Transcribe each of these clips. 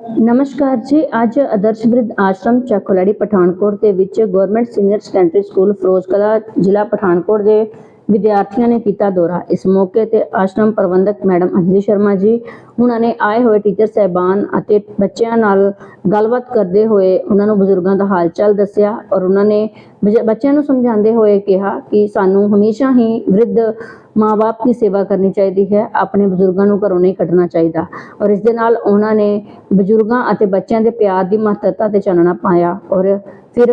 ਨਮਸਕਾਰ ਜੀ, ਅੱਜ ਆਦਰਸ਼ ਵਿਰਧ ਆਸ਼ਰਮ ਚੱਕੋਲੜੀ ਪਠਾਨਕੋਟ ਦੇ ਵਿੱਚ government senior secondary school Firoz Kala ਜ਼ਿਲ੍ਹਾ ਪਠਾਨਕੋਟ ਦੇ ਵਿਦਿਆਰਥੀਆਂ ਨੇ ਕੀਤਾ ਦੌਰਾ। ਇਸ ਮੌਕੇ ਤੇ ਆਸ਼ਰਮ ਪ੍ਰਬੰਧਕ ਮੈਡਮ ਅੰਜਲੀ ਸ਼ਰਮਾ ਜੀ, ਉਹਨਾਂ ਨੇ ਆਏ ਹੋਏ ਟੀਚਰ ਸਹਿਬਾਨ ਅਤੇ ਬੱਚਿਆਂ ਨਾਲ ਗੱਲਬਾਤ ਕਰਦੇ ਹੋਏ ਉਹਨਾਂ ਨੂੰ ਬਜ਼ੁਰਗਾਂ ਦਾ ਹਾਲ ਚਾਲ ਦੱਸਿਆ ਔਰ ਉਹਨਾਂ ਨੇ ਬੱਚਿਆਂ ਨੂੰ ਸਮਝਾਉਂਦੇ ਹੋਏ ਕਿਹਾ ਕਿ ਸਾਨੂੰ ਹਮੇਸ਼ਾ ਹੀ ਵਿਰਧ ਮਾਂ-ਬਾਪ ਦੀ ਸੇਵਾ ਕਰਨੀ ਚਾਹੀਦੀ ਹੈ, ਆਪਣੇ ਬਜ਼ੁਰਗਾਂ ਨੂੰ ਘਰੋਂ ਨਹੀਂ ਕੱਢਣਾ ਚਾਹੀਦਾ। ਔਰ ਇਸ ਦੇ ਨਾਲ ਉਹਨਾਂ ਨੇ ਬਜ਼ੁਰਗਾਂ ਅਤੇ ਬੱਚਿਆਂ ਦੇ ਪਿਆਰ ਦੀ ਮਹੱਤਤਾ ਤੇ ਚਾਨਣਾ ਪਾਇਆ ਔਰ ਫਿਰ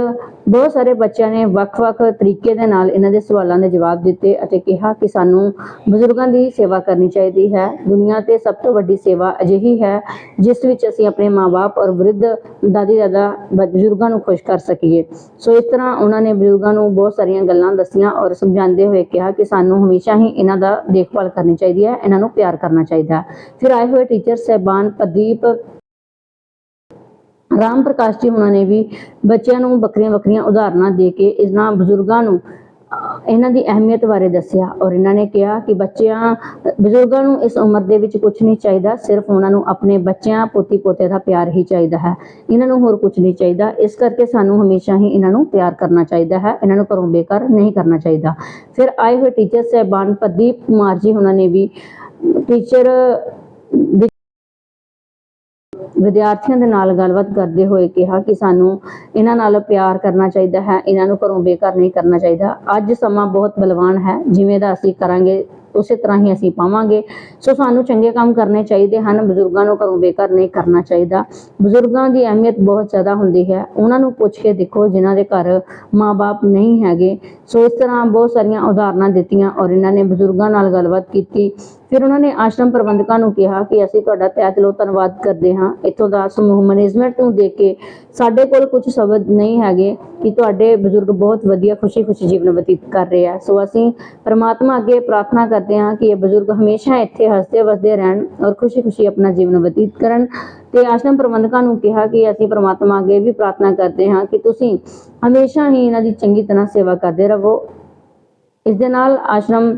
ਬਹੁਤ ਸਾਰੇ ਬੱਚਿਆਂ ਨੇ ਵੱਖ-ਵੱਖ ਤਰੀਕੇ ਦੇ ਨਾਲ ਇਹਨਾਂ ਦੇ ਸਵਾਲਾਂ ਦੇ ਜਵਾਬ ਦਿੱਤੇ ਅਤੇ ਕਿਹਾ ਕਿ ਸਾਨੂੰ ਬਜ਼ੁਰਗਾਂ ਦੀ ਸੇਵਾ ਕਰਨੀ ਚਾਹੀਦੀ ਹੈ। ਦੁਨੀਆ ਤੇ ਸਭ ਤੋਂ ਵੱਡੀ ਸੇਵਾ ਅਜਿਹੀ ਹੈ, ਜਿਸ ਵਿੱਚ ਅਸੀਂ ਆਪਣੇ ਮਾਂ-ਬਾਪ ਔਰ ਵਿਰਧ ਦਾਦੀ ਦਾਦਾ ਬਜ਼ੁਰਗਾਂ ਨੂੰ ਖੁਸ਼ ਕਰ ਸਕੀਏ। ਸੋ ਇਸ ਤਰ੍ਹਾਂ ਉਹਨਾਂ ਨੇ ਬਜ਼ੁਰਗਾਂ ਨੂੰ ਬਹੁਤ ਸਾਰੀਆਂ ਗੱਲਾਂ ਦੱਸੀਆਂ ਔਰ ਸਮਝਾਉਂਦੇ ਹੋਏ ਕਿਹਾ ਕਿ ਸਾਨੂੰ ਹਮੇਸ਼ਾ ਹੀ ਇਹਨਾਂ ਦਾ ਦੇਖਭਾਲ ਕਰਨੀ ਚਾਹੀਦੀ ਹੈ, ਇਹਨਾਂ ਨੂੰ ਪਿਆਰ ਕਰਨਾ ਚਾਹੀਦਾ ਹੈ। ਫਿਰ ਆਏ ਹੋਏ ਟੀਚਰ ਸਹਿਬਾਨ ਪ੍ਰਦੀਪ ਰਾਮ ਪ੍ਰਕਾਸ਼ ਜੀ ਉਹਨਾਂ ਨੇ ਵੀ ਬੱਚਿਆਂ ਨੂੰ ਵੱਖਰੀਆਂ ਵੱਖਰੀਆਂ ਉਦਾਹਰਨਾਂ ਦੇ ਕੇ ਇਹਨਾਂ ਬਜ਼ੁਰਗਾਂ ਨੂੰ ਇਹਨਾਂ ਦੀ ਅਹਿਮੀਅਤ ਬਾਰੇ ਦੱਸਿਆ ਔਰ ਇਹਨਾਂ ਨੇ ਕਿਹਾ ਕਿ ਬੱਚਿਆਂ, ਬਜ਼ੁਰਗਾਂ ਨੂੰ ਇਸ ਉਮਰ ਦੇ ਵਿੱਚ ਕੁਝ ਨਹੀਂ ਚਾਹੀਦਾ, ਸਿਰਫ ਉਹਨਾਂ ਨੂੰ ਆਪਣੇ ਬੱਚਿਆਂ ਪੋਤੀ ਪੋਤੇ ਦਾ ਪਿਆਰ ਹੀ ਚਾਹੀਦਾ ਹੈ। ਇਹਨਾਂ ਨੂੰ ਹੋਰ ਕੁਝ ਨਹੀਂ ਚਾਹੀਦਾ। ਇਸ ਕਰਕੇ ਸਾਨੂੰ ਹਮੇਸ਼ਾ ਹੀ ਇਹਨਾਂ ਨੂੰ ਪਿਆਰ ਕਰਨਾ ਚਾਹੀਦਾ ਹੈ। ਇਹਨਾਂ ਨੂੰ ਘਰੋਂ ਬੇਕਾਰ ਨਹੀਂ ਕਰਨਾ ਚਾਹੀਦਾ। ਫਿਰ ਆਏ ਹੋਏ ਟੀਚਰ ਸਹਿਬਾਨ ਪ੍ਰਦੀਪ ਕੁਮਾਰ ਜੀ, ਉਹਨਾਂ ਨੇ ਵੀ ਟੀਚਰ ਵਿਦਿਆਰਥੀਆਂ ਦੇ ਨਾਲ ਗੱਲਬਾਤ ਕਰਦੇ ਹੋਏ ਕਿਹਾ ਕਿ ਸਾਨੂੰ ਇਹਨਾਂ ਨਾਲ ਪਿਆਰ ਕਰਨਾ ਚਾਹੀਦਾ ਹੈ, ਇਹਨਾਂ ਨੂੰ ਘਰੋਂ ਬੇਘਰ ਨਹੀਂ ਕਰਨਾ ਚਾਹੀਦਾ। ਅੱਜ ਸਮਾਂ ਬਹੁਤ ਬਲਵਾਨ ਹੈ, ਜਿਵੇਂ ਦਾ ਅਸੀਂ ਕਰਾਂਗੇ ਉਸੇ ਤਰ੍ਹਾਂ ਹੀ ਅਸੀਂ ਪਾਵਾਂਗੇ। ਸੋ ਸਾਨੂੰ ਚੰਗੇ ਕੰਮ ਕਰਨੇ ਚਾਹੀਦੇ ਹਨ। ਬਜ਼ੁਰਗਾਂ ਨੂੰ ਘਰੋਂ ਬੇਕਾਰ ਨਹੀਂ ਕਰਨਾ ਚਾਹੀਦਾ। ਬਜ਼ੁਰਗਾਂ ਦੀ ਅਹਿਮੀਅਤ ਬਹੁਤ ਜ਼ਿਆਦਾ ਹੁੰਦੀ ਹੈ। ਉਹਨਾਂ ਨੂੰ ਪੁੱਛ ਕੇ ਦੇਖੋ ਜਿਨ੍ਹਾਂ ਦੇ ਘਰ ਮਾਪੇ ਨਹੀਂ ਹੈਗੇ। ਸੋ ਇਸ ਤਰ੍ਹਾਂ ਬਹੁਤ ਸਾਰੀਆਂ ਉਦਾਹਰਨਾਂ ਦਿੱਤੀਆਂ ਔਰ ਇਹਨਾਂ ਨੇ ਬਜ਼ੁਰਗਾਂ ਨਾਲ ਗੱਲਬਾਤ ਕੀਤੀ। ਫਿਰ ਉਹਨਾਂ ਨੇ ਆਸ਼ਰਮ ਪ੍ਰਬੰਧਕਾਂ ਨੂੰ ਕਿਹਾ ਕਿ ਅਸੀਂ ਤੁਹਾਡਾ ਤਹਿ ਦਿਲੋਂ ਧੰਨਵਾਦ ਕਰਦੇ ਹਾਂ। ਇੱਥੋਂ ਦਾ ਸਮੂਹ ਮੈਨੇਜਮੈਂਟ ਨੂੰ ਦੇਖ ਕੇ ਸਾਡੇ ਕੋਲ ਕੁਝ ਸ਼ਬਦ ਨਹੀਂ ਹੈਗੇ ਕਿ ਤੁਹਾਡੇ ਬਜ਼ੁਰਗ ਬਹੁਤ ਵਧੀਆ ਖੁਸ਼ੀ-ਖੁਸ਼ੀ ਜੀਵਨ ਬਤੀਤ ਕਰ ਰਹੇ ਆ। ਸੋ ਅਸੀਂ ਪ੍ਰਮਾਤਮਾ ਅੱਗੇ ਪ੍ਰਾਰਥਨਾ ਕਰਦੇ ਹਾਂ ਕਿ ਇਹ ਬਜ਼ੁਰਗ ਹਮੇਸ਼ਾ ਇੱਥੇ ਹੱਸਦੇ ਵਸਦੇ ਰਹਿਣ ਔਰ ਖੁਸ਼ੀ-ਖੁਸ਼ੀ ਆਪਣਾ ਜੀਵਨ ਬਤੀਤ ਕਰਨ। ਤੇ ਆਸ਼ਰਮ ਪ੍ਰਬੰਧਕਾਂ ਨੂੰ ਕਿਹਾ ਕਿ ਅਸੀਂ ਪ੍ਰਮਾਤਮਾ ਅੱਗੇ ਵੀ ਪ੍ਰਾਰਥਨਾ ਕਰਦੇ ਹਾਂ ਕਿ ਤੁਸੀਂ ਹਮੇਸ਼ਾ ਹੀ ਇਹਨਾਂ ਦੀ ਚੰਗੀ ਤਰ੍ਹਾਂ ਸੇਵਾ ਕਰਦੇ ਰਹੋ। ਇਸ ਦੇ ਨਾਲ ਆਸ਼ਰਮ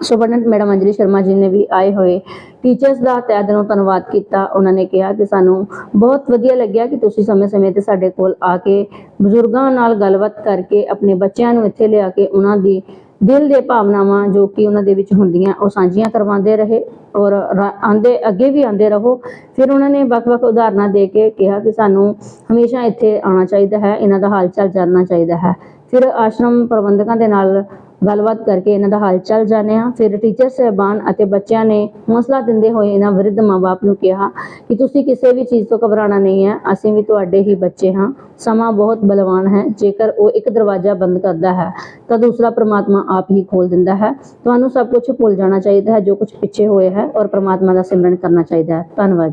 ਸੁਪਰਡੈਂਟ ਮੈਡਮ ਅੰਜਲੀ ਸ਼ਰਮਾ ਜੀ ਨੇ ਵੀ ਆਏ ਹੋਏ ਟੀਚਰਸ ਦਾ ਤਹਿ ਦਿਲੋਂ ਧੰਨਵਾਦ ਕੀਤਾ। ਉਹਨਾਂ ਨੇ ਕਿਹਾ ਕਿ ਸਾਨੂੰ ਬਹੁਤ ਵਧੀਆ ਲੱਗਿਆ ਕਿ ਤੁਸੀਂ ਸਮੇਂ-ਸਮੇਂ ਤੇ ਸਾਡੇ ਕੋਲ ਆ ਕੇ ਬਜ਼ੁਰਗਾਂ ਨਾਲ ਗੱਲਬਾਤ ਕਰਕੇ ਆਪਣੇ ਬੱਚਿਆਂ ਨੂੰ ਇੱਥੇ ਲਿਆ ਕੇ ਉਹਨਾਂ ਦੀ ਦਿਲ ਦੇ ਭਾਵਨਾਵਾਂ ਜੋ ਕਿ ਉਹਨਾਂ ਦੇ ਵਿੱਚ ਹੁੰਦੀਆਂ, ਉਹ ਸਾਂਝੀਆਂ ਕਰਵਾਉਂਦੇ ਰਹੇ ਔਰ ਰਾ- ਆਂਦੇ ਅੱਗੇ ਵੀ ਆਂਦੇ ਰਹੋ। ਫਿਰ ਉਹਨਾਂ ਨੇ ਵੱਖ-ਵੱਖ ਉਦਾਹਰਨਾਂ ਦੇ ਕੇ ਕਿਹਾ ਕਿ ਸਾਨੂੰ ਹਮੇਸ਼ਾ ਇੱਥੇ ਆਉਣਾ ਚਾਹੀਦਾ ਹੈ, ਇਹਨਾਂ ਦਾ ਹਾਲ ਚਾਲ ਜਾਣਨਾ ਚਾਹੀਦਾ ਹੈ। ਫਿਰ ਆਸ਼ਰਮ ਪ੍ਰਬੰਧਕਾਂ ਦੇ ਨਾਲ ਗੱਲਬਾਤ ਕਰਕੇ ਇਹਨਾਂ ਦਾ ਹਾਲ ਚਾਲ ਜਾਣਿਆ ਫਿਰ ਟੀਚਰ ਸਹਿਬਾਨ ਅਤੇ ਬੱਚਿਆਂ ਨੇ ਹੌਸਲਾ ਦਿੰਦੇ ਹੋਏ ਇਹਨਾਂ ਵਿਰਧ ਮਾਪੇ ਨੂੰ ਕਿਹਾ ਕਿ ਤੁਸੀਂ ਕਿਸੇ ਵੀ ਚੀਜ਼ ਤੋਂ ਘਬਰਾਉਣਾ ਨਹੀਂ ਹੈ, ਅਸੀਂ ਵੀ ਤੁਹਾਡੇ ਹੀ ਬੱਚੇ ਹਾਂ। ਸਮਾਂ ਬਹੁਤ ਬਲਵਾਨ ਹੈ, ਜੇਕਰ ਉਹ ਇੱਕ ਦਰਵਾਜ਼ਾ ਬੰਦ ਕਰਦਾ ਹੈ, ਤਾਂ ਦੂਸਰਾ ਪ੍ਰਮਾਤਮਾ ਆਪ ਹੀ ਖੋਲ ਦਿੰਦਾ ਹੈ। ਤੁਹਾਨੂੰ ਸਭ ਕੁਝ ਭੁੱਲ ਜਾਣਾ ਚਾਹੀਦਾ ਹੈ, ਜੋ ਕੁਝ ਪਿੱਛੇ ਹੋਇਆ ਹੈ ਔਰ ਪ੍ਰਮਾਤਮਾ ਦਾ ਸਿਮਰਨ ਕਰਨਾ ਚਾਹੀਦਾ ਹੈ। ਧੰਨਵਾਦ।